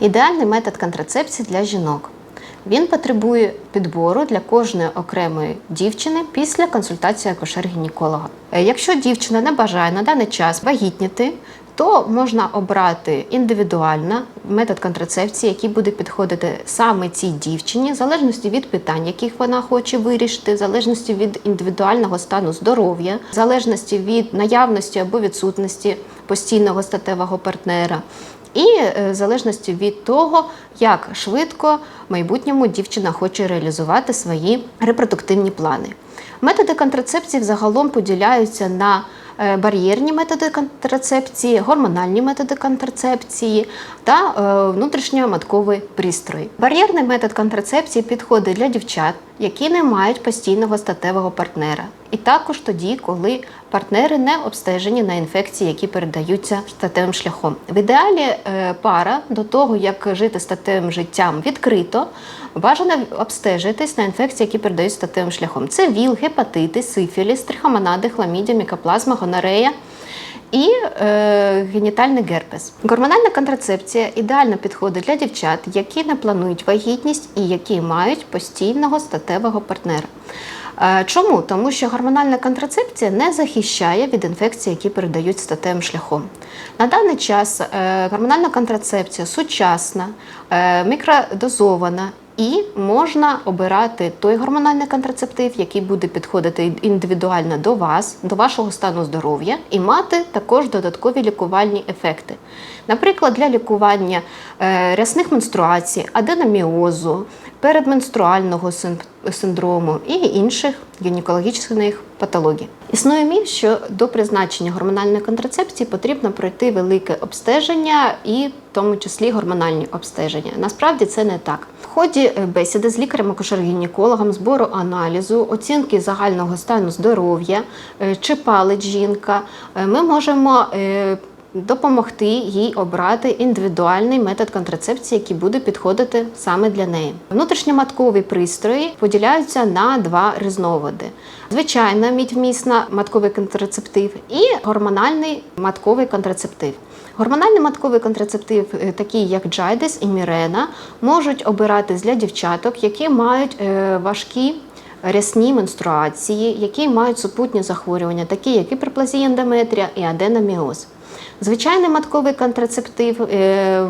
Ідеальний метод контрацепції для жінок. Він потребує підбору для кожної окремої дівчини після консультації акушер-гінеколога. Е, Якщо дівчина не бажає на даний час вагітніти, то можна обрати індивідуально метод контрацепції, який буде підходити саме цій дівчині, в залежності від питань, яких вона хоче вирішити, в залежності від індивідуального стану здоров'я, в залежності від наявності або відсутності постійного статевого партнера. І е, в залежності від того, як швидко в майбутньому дівчина хоче реалізувати свої репродуктивні плани. Методи контрацепції взагалом поділяються на е, бар'єрні методи контрацепції, гормональні методи контрацепції та е, внутрішньоматковий пристрої. Бар'єрний метод контрацепції підходить для дівчат, які не мають постійного статевого партнера, і також тоді, коли партнери не обстежені на інфекції, які передаються статевим шляхом. В ідеалі е, пара до того, як жити статевим життям відкрито, бажано обстежитись на інфекції, які передаються статевим шляхом. Це ВІЛ, гепатити, сифіліс, трихомонади, хламідія, мікоплазма, гонорея. І е, генітальний герпес. Гормональна контрацепція ідеально підходить для дівчат, які не планують вагітність і які мають постійного статевого партнера. Е, Чому? Тому що гормональна контрацепція не захищає від інфекцій, які передають статевим шляхом. На даний час е, гормональна контрацепція сучасна, е, мікродозована і можна обирати той гормональний контрацептив, який буде підходити індивідуально до вас, до вашого стану здоров'я, і мати також додаткові лікувальні ефекти. Наприклад, для лікування е, рясних менструацій, аденоміозу, передменструального син- синдрому і інших гінекологічних патологій. Існує міф, що до призначення гормональної контрацепції потрібно пройти велике обстеження і в тому числі гормональні обстеження. Насправді це не так. В ході е, бесіди з лікарем акушер-гінекологом, збору аналізу, оцінки загального стану здоров'я, е, чи палить жінка, е, ми можемо допомогти їй обрати індивідуальний метод контрацепції, який буде підходити саме для неї. Внутрішньоматкові пристрої поділяються на два різновиди: звичайна мідьмісна матковий контрацептив і гормональний матковий контрацептив. Гормональний матковий контрацептив, е, такі як Джайдес і Мірена, можуть обиратись для дівчаток, які мають е, важкі рясні менструації, які мають супутні захворювання, такі як гіперплазія ендометрія і аденоміоз. Звичайний матковий контрацептив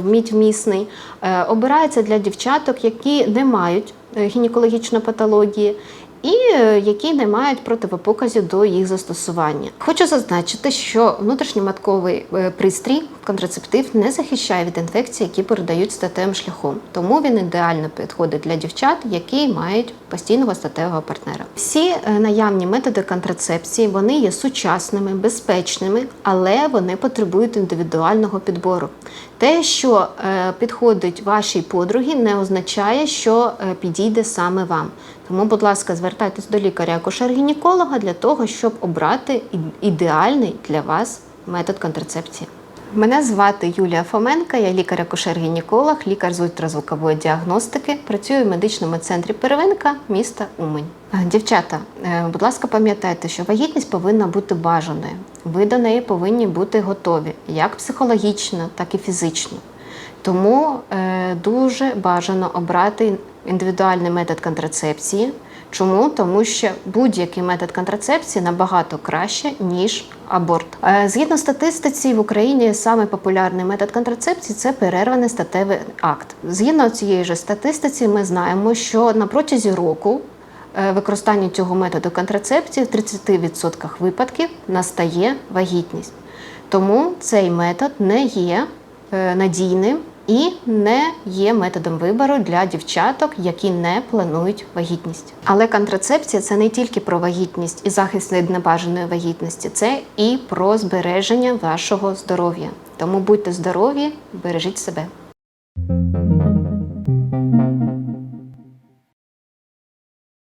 мідь мідьмісний е, обирається для дівчаток, які не мають е, гінекологічної патології і е, які не мають противопоказів до їх застосування. Хочу зазначити, що внутрішньоматковий е, пристрій контрацептив не захищає від інфекцій, які передають статевим шляхом. Тому він ідеально підходить для дівчат, які мають постійного статевого партнера. Всі е, наявні методи контрацепції вони є сучасними, безпечними, але вони потребують індивідуального підбору. Те, що підходить вашій подругі, не означає, що підійде саме вам. Тому, будь ласка, звертайтесь до лікаря акушер-гінеколога для того, щоб обрати ідеальний для вас метод контрацепції. Мене звати Юлія Фоменка, я лікар-акушер-гінеколог, лікар з ультразвукової діагностики. Працюю в медичному центрі первинка міста Умань. Е, Дівчата, е, будь ласка, пам'ятайте, що вагітність повинна бути бажаною. Ви до неї повинні бути готові як психологічно, так і фізично. Тому е, дуже бажано обрати індивідуальний метод контрацепції. Чому? Тому що будь-який метод контрацепції набагато краще, ніж аборт. Е, Згідно статистиці, в Україні самий популярний метод контрацепції це перерваний статевий акт. Згідно цієї ж статистиці, ми знаємо, що на протязі року е, використання цього методу контрацепції в 30% випадків настає вагітність. Тому цей метод не є е, надійним і не є методом вибору для дівчаток, які не планують вагітність. Але контрацепція це не тільки про вагітність і захист від небажаної вагітності, це і про збереження вашого здоров'я. Тому будьте здорові, бережіть себе.